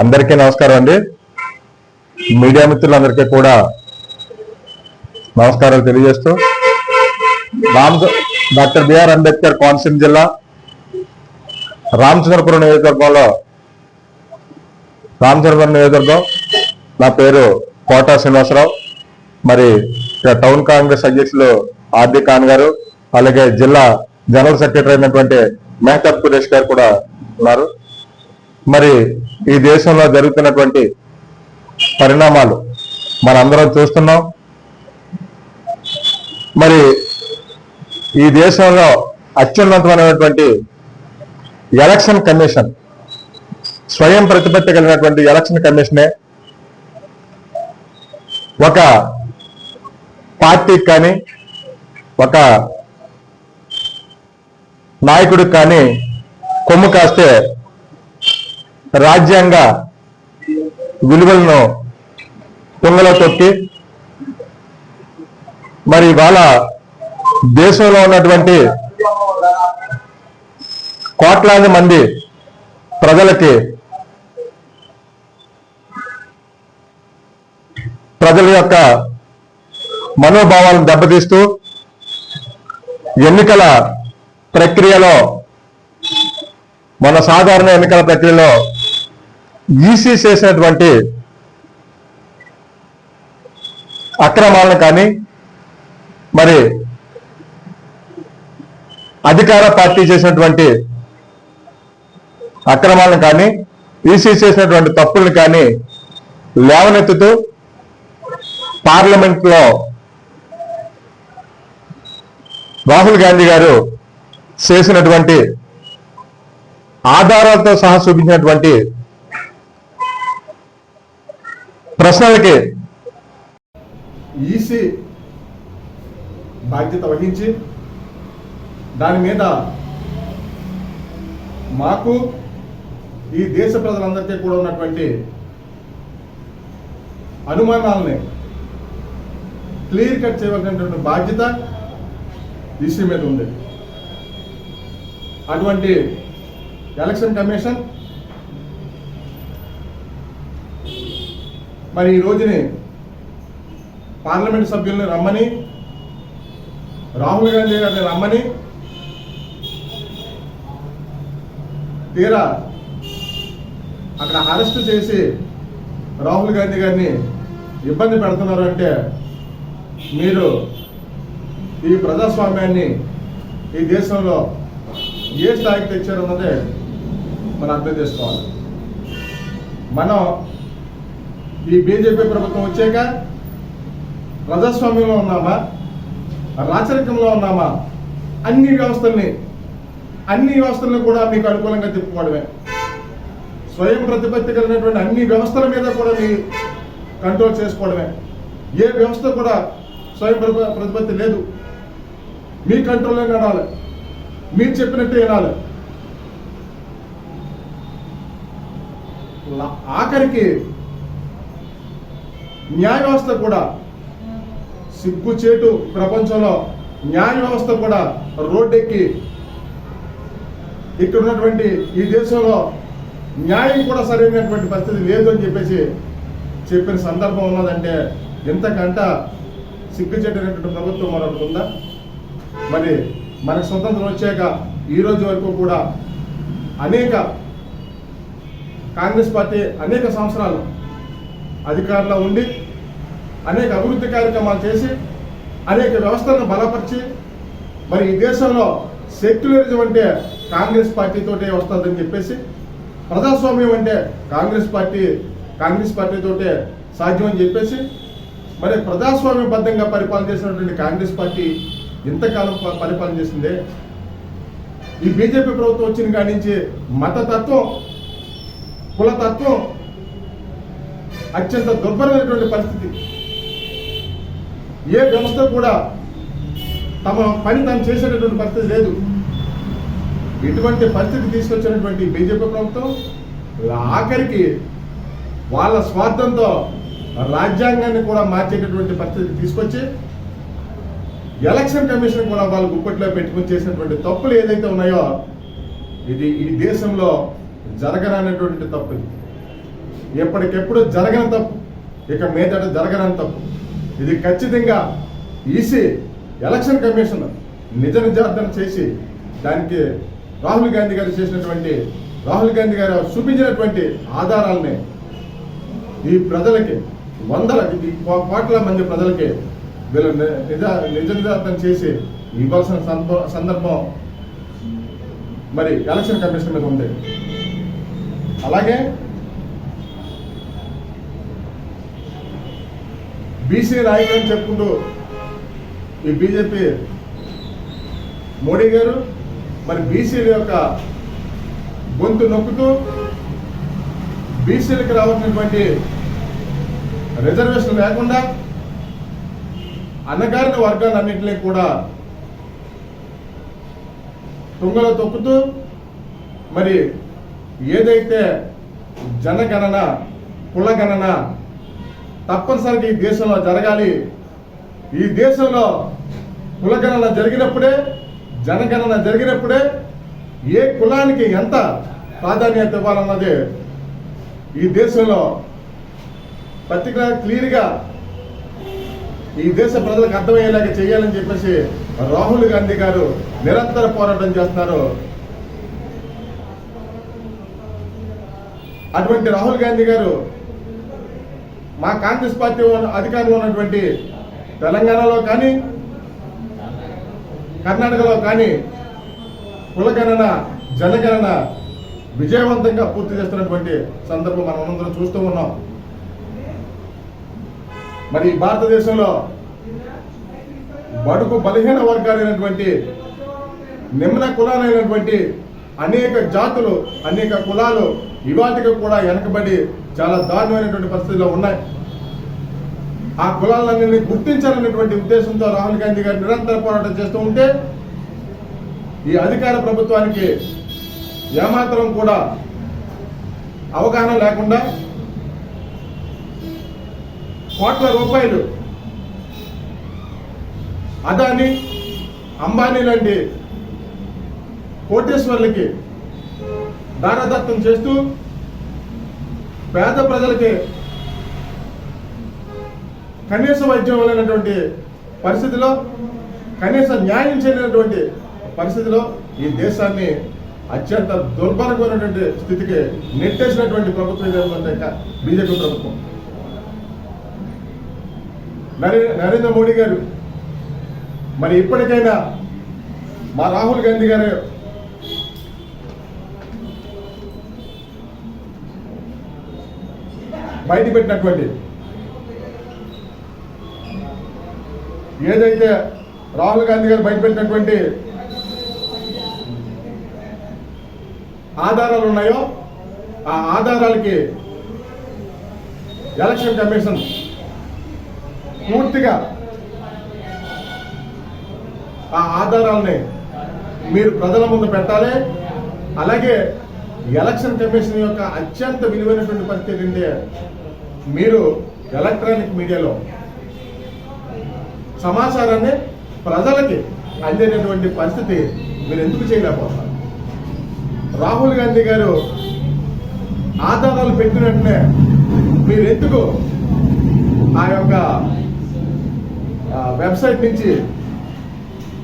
అందరికీ నమస్కారం అండి. మీడియా మిత్రులందరికీ కూడా నమస్కారాలు తెలియజేస్తూ Ram doctor B R Ambedkar Konaseema జిల్లా రామచంద్రపురం నియోజకవర్గంలో రామచంద్రపురం నియోజకవర్గం నా పేరు కోటా శ్రీనివాసరావు. మరి ఇక్కడ టౌన్ కాంగ్రెస్ అధ్యక్షులు ఆర్ది ఖాన్ గారు అలాగే జిల్లా జనరల్ సెక్రటరీ అయినటువంటి మెహతాబ్ కురేష్ గారు కూడా ఉన్నారు. మరి ఈ దేశంలో జరుగుతున్నటువంటి పరిణామాలు మనందరం చూస్తున్నాం. మరి ఈ దేశంలో అత్యున్నతమైనటువంటి ఎలక్షన్ కమిషన్ స్వయం ప్రతిపత్తి కలిగినటువంటి ఎలక్షన్ కమిషనే ఒక పార్టీకి కానీ ఒక నాయకుడికి కానీ కొమ్ము కాస్తే రాజ్యాంగ విలువలను పొంగలో తొక్కి మరి ఇవాళ దేశంలో ఉన్నటువంటి కోట్లాది మంది ప్రజలకి ప్రజల యొక్క మనోభావాలను దెబ్బతీస్తూ ఎన్నికల ప్రక్రియలో మన సాధారణ ఎన్నికల ప్రక్రియలో ఈసీ చేసినటువంటి అక్రమాలను కానీ మరి అధికార పార్టీ చేసినటువంటి అక్రమాలను కానీ ఈసీ చేసినటువంటి తప్పులను కానీ లేవనెత్తుతూ పార్లమెంట్లో రాహుల్ గాంధీ గారు చేసినటువంటి ఆధారాలతో సహా చూపించినటువంటి ప్రశ్నలకి. ఈసీ బాధ్యత వహించి దాని మీద మాకు ఈ దేశ ప్రజలందరికీ కూడా ఉన్నటువంటి అనుమానాలని క్లియర్ కట్ చేయవలసినటువంటి బాధ్యత ఈసీ మీద ఉంది. అటువంటి ఎలక్షన్ కమిషన్ మరి ఈ రోజుని పార్లమెంట్ సభ్యుల్ని రమ్మని రాహుల్ గాంధీ గారిని రమ్మని తీరా అక్కడ అరెస్ట్ చేసి రాహుల్ గాంధీ గారిని ఇబ్బంది పెడుతున్నారు అంటే మీరు ఈ ప్రజాస్వామ్యాన్ని ఈ దేశంలో ఏ స్థాయికి తెచ్చారన్నదే మనం అర్థం చేసుకోవాలి. మనం ఈ బీజేపీ ప్రభుత్వం వచ్చాక ప్రజాస్వామ్యంలో ఉన్నామా? రాచరికంలో ఉన్నామా? అన్ని వ్యవస్థల్ని అన్ని వ్యవస్థలను కూడా మీకు అనుకూలంగా తిప్పుకోవడమే. స్వయం ప్రతిపత్తి కలిగినటువంటి అన్ని వ్యవస్థల మీద కూడా మీ కంట్రోల్ చేసుకోవడమే. ఏ వ్యవస్థ కూడా స్వయం ప్రతిపత్తి లేదు. మీ కంట్రోల్లో నడాలి మీరు చెప్పినట్టే వినాలి. ఆఖరికి న్యాయ వ్యవస్థ కూడా సిగ్గుచేటు ప్రపంచంలో న్యాయ వ్యవస్థ కూడా రోడ్డెక్కి ఇక్కడ ఉన్నటువంటి ఈ దేశంలో న్యాయం కూడా సరైనటువంటి పరిస్థితి లేదు అని చెప్పేసి చెప్పిన సందర్భం ఉన్నదంటే ఎంతకంట సిగ్గుచేటైనటువంటి ప్రభుత్వం మరొకటి ఉందా? మరి మనకు స్వతంత్రం వచ్చాక ఈ రోజు వరకు కూడా అనేక కాంగ్రెస్ పార్టీ అనేక సంవత్సరాలు అధికారంలో ఉండి అనేక అభివృద్ధి కార్యక్రమాలు చేసి అనేక వ్యవస్థలను బలపరిచి మరి ఈ దేశంలో సెక్యులరిజం అంటే కాంగ్రెస్ పార్టీతోటే వస్తుందని చెప్పేసి ప్రజాస్వామ్యం అంటే కాంగ్రెస్ పార్టీ కాంగ్రెస్ పార్టీతోటే సాధ్యమని చెప్పేసి మరి ప్రజాస్వామ్యబద్ధంగా పరిపాలన చేసినటువంటి కాంగ్రెస్ పార్టీ ఇంతకాలం ప- పరిపాలన చేసిందే. ఈ బీజేపీ ప్రభుత్వం వచ్చిన కాడి నుంచి మతతత్వం కులతత్వం అత్యంత దుర్భరమైనటువంటి పరిస్థితి. ఏ వ్యవస్థ కూడా తమ పని తాను చేసేటటువంటి పరిస్థితి లేదు. ఇటువంటి పరిస్థితి తీసుకొచ్చినటువంటి బీజేపీ ప్రభుత్వం ఆఖరికి వాళ్ళ స్వార్థంతో రాజ్యాంగాన్ని కూడా మార్చేటటువంటి పరిస్థితి తీసుకొచ్చి ఎలక్షన్ కమిషన్ కూడా వాళ్ళు గుప్పట్లో పెట్టుకుని చేసినటువంటి తప్పులు ఏదైతే ఉన్నాయో ఇది ఈ దేశంలో జరగరానటువంటి తప్పు ఎప్పటికెప్పుడు జరగని తప్పు. ఇక మీదట జరగని తప్పు. ఇది ఖచ్చితంగా ఈసీ ఎలక్షన్ కమిషన్ నిజ నిజార్థన చేసి దానికి రాహుల్ గాంధీ గారు చేసినటువంటి రాహుల్ గాంధీ గారు చూపించినటువంటి ఆధారాలని ఈ ప్రజలకి వందల ఇది కోట్ల మంది ప్రజలకి వీళ్ళు ని- నిజ నిజ నిజార్థం చేసి ఇవ్వాల్సిన సందర్భ- సందర్భం మరి ఎలక్షన్ కమిషన్ మీద ఉంది. అలాగే బీసీ నాయకులు అని చెప్పుకుంటూ ఈ బీజేపీ మోడీ గారు మరి బీసీల యొక్క గొంతు నొక్కుతూ బీసీలకు రావాల్సినటువంటి రిజర్వేషన్ లేకుండా అన్నగారిన వర్గాలన్నింటినీ కూడా తుంగలో తొక్కుతూ మరి ఏదైతే జనగణన కులగణన తప్పనిసరిగా ఈ దేశంలో జరగాలి. ఈ దేశంలో కులగణన జరిగినప్పుడే జనగణన జరిగినప్పుడే ఏ కులానికి ఎంత ప్రాధాన్యత ఇవ్వాలన్నది ఈ దేశంలో పర్టికులర్ క్లియర్గా ఈ దేశ ప్రజలకు అర్థమయ్యేలాగా చేయాలని చెప్పేసి రాహుల్ గాంధీ గారు నిరంతర పోరాటం చేస్తున్నారు. అటువంటి రాహుల్ గాంధీ గారు మా కాంగ్రెస్ పార్టీ ఉన్న- అధికారంలో ఉన్నటువంటి తెలంగాణలో కానీ కర్ణాటకలో కానీ కులగణన జనగణన విజయవంతంగా పూర్తి చేస్తున్నటువంటి సందర్భం మనం అందరం చూస్తూ ఉన్నాం. మరి భారతదేశంలో బడుగు బలహీన వర్గాలైనటువంటి నిమ్న కులాలైనటువంటి అనేక జాతులు అనేక కులాలు ఇవాటికి కూడా వెనకబడి చాలా దారుణమైనటువంటి పరిస్థితిలో ఉన్నాయి. ఆ కులాలన్నీ గుర్తించాలనేటువంటి ఉద్దేశంతో రాహుల్ గాంధీ గారు నిరంతర పోరాటం చేస్తూ ఉంటే ఈ అధికార ప్రభుత్వానికి ఏమాత్రం కూడా అవగాహన లేకుండా కోట్ల రూపాయలు అదాని అంబానీ లాంటి కోటేశ్వర్లకి దానదత్తం చేస్తూ పేద ప్రజలకి కనీస వైద్యం లేనటువంటి పరిస్థితిలో కనీస న్యాయం చేయలేనటువంటి పరిస్థితిలో ఈ దేశాన్ని అత్యంత దుర్భరమైనటువంటి స్థితికి నెట్టేసినటువంటి ప్రభుత్వం ఏదంటే బీజేపీ ప్రభుత్వం. నరే నరేంద్ర మోడీ గారు మరి ఇప్పటికైనా మా రాహుల్ గాంధీ గారు బయటపెట్టినటువంటి ఏదైతే రాహుల్ గాంధీ గారు బయటపెట్టినటువంటి ఆధారాలు ఉన్నాయో ఆ ఆధారాలకి ఎలక్షన్ కమిషన్ పూర్తిగా ఆ ఆధారాలని మీరు ప్రజల ముందు పెట్టాలి. అలాగే ఎలక్షన్ కమిషన్ యొక్క అత్యంత విలువైనటువంటి పరిస్థితి ఏంటి? మీరు ఎలక్ట్రానిక్ మీడియాలో సమాచారాన్ని ప్రజలకి అందేటటువంటి పరిస్థితి మీరు ఎందుకు చేయలేకపోతారు రాహుల్ గాంధీ గారు ఆధారాలు పెట్టినట్టునే మీరు ఎందుకు ఆ యొక్క వెబ్సైట్ నుంచి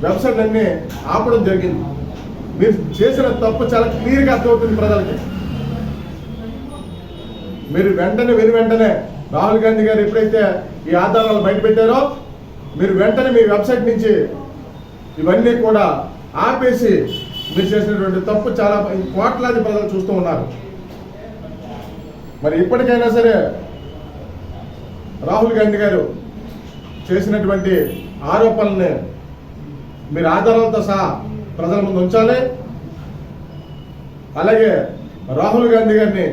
వెబ్సైట్ అన్ని ఆపడం జరిగింది? మీరు చేసిన తప్పు చాలా క్లియర్గా అర్థమవుతుంది ప్రజలకి. మీరు వెంటనే వెను వెంటనే రాహుల్ గాంధీ గారు ఎప్పుడైతే ఈ ఆధారాలు బయట పెట్టారో మీరు వెంటనే మీ వెబ్సైట్ నుంచి ఇవన్నీ కూడా ఆపేసి మీరు చేసినటువంటి తప్పు చాలా కోట్లాది ప్రజలు చూస్తూ ఉన్నారు. మరి ఇప్పటికైనా సరే రాహుల్ గాంధీ గారు చేసినటువంటి ఆరోపణల్ని మీరు ఆధారాలతో సహా ప్రజల ముందు ఉంచాలి. అలాగే రాహుల్ గాంధీ గారిని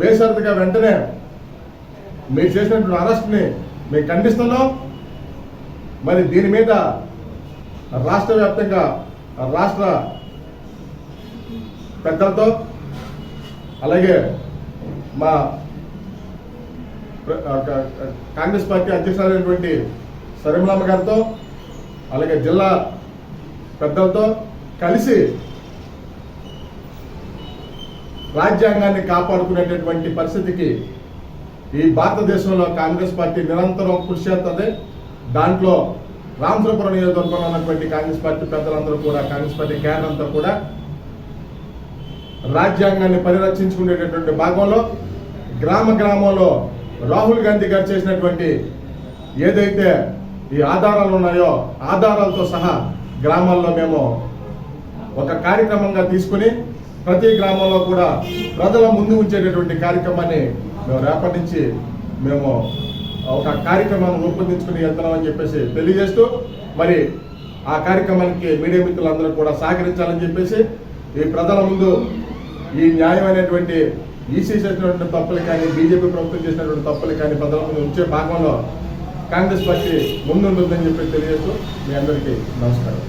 బేషరతుగా వెంటనే మీరు చేసినటువంటి అరెస్ట్ని మేము ఖండిస్తున్నాం. మరి దీని మీద రాష్ట్ర వ్యాప్తంగా రాష్ట్ర పెద్దలతో అలాగే మా కాంగ్రెస్ పార్టీ అధ్యక్షులైనటువంటి సరిమలమ్మ గారితో అలాగే జిల్లా పెద్దలతో కలిసి రాజ్యాంగాన్ని కాపాడుకునేటటువంటి పరిస్థితికి ఈ భారతదేశంలో కాంగ్రెస్ పార్టీ నిరంతరం కృషి చేస్తుంది. దాంట్లో రామచంద్రపురం నియోజకవర్గంలో ఉన్నటువంటి కాంగ్రెస్ పార్టీ పెద్దలందరూ కూడా కాంగ్రెస్ పార్టీ కేడర్ అంతా కూడా రాజ్యాంగాన్ని పరిరక్షించుకునేటటువంటి భాగంలో గ్రామ గ్రామంలో రాహుల్ గాంధీ గారు చేసినటువంటి ఏదైతే ఈ ఆధారాలు ఉన్నాయో ఆధారాలతో సహా గ్రామాల్లో మేము ఒక కార్యక్రమంగా తీసుకుని ప్రతి గ్రామంలో కూడా ప్రజల ముందు ఉంచేటటువంటి కార్యక్రమాన్ని మేము రేపటి నుంచి మేము ఒక కార్యక్రమాన్ని రూపొందించుకుని వెళ్తున్నామని చెప్పేసి తెలియజేస్తూ మరి ఆ కార్యక్రమానికి మీడియా మిత్రులందరూ కూడా సహకరించాలని చెప్పేసి ఈ ప్రజల ముందు ఈ న్యాయమైనటువంటి ఈసీ చేసినటువంటి తప్పులు కానీ బీజేపీ ప్రభుత్వం చేసినటువంటి తప్పులు కానీ ప్రజల ముందు ఉంచే భాగంలో కాంగ్రెస్ పార్టీ ముందుంటుందని చెప్పి తెలియజేస్తూ మీ అందరికీ నమస్కారం.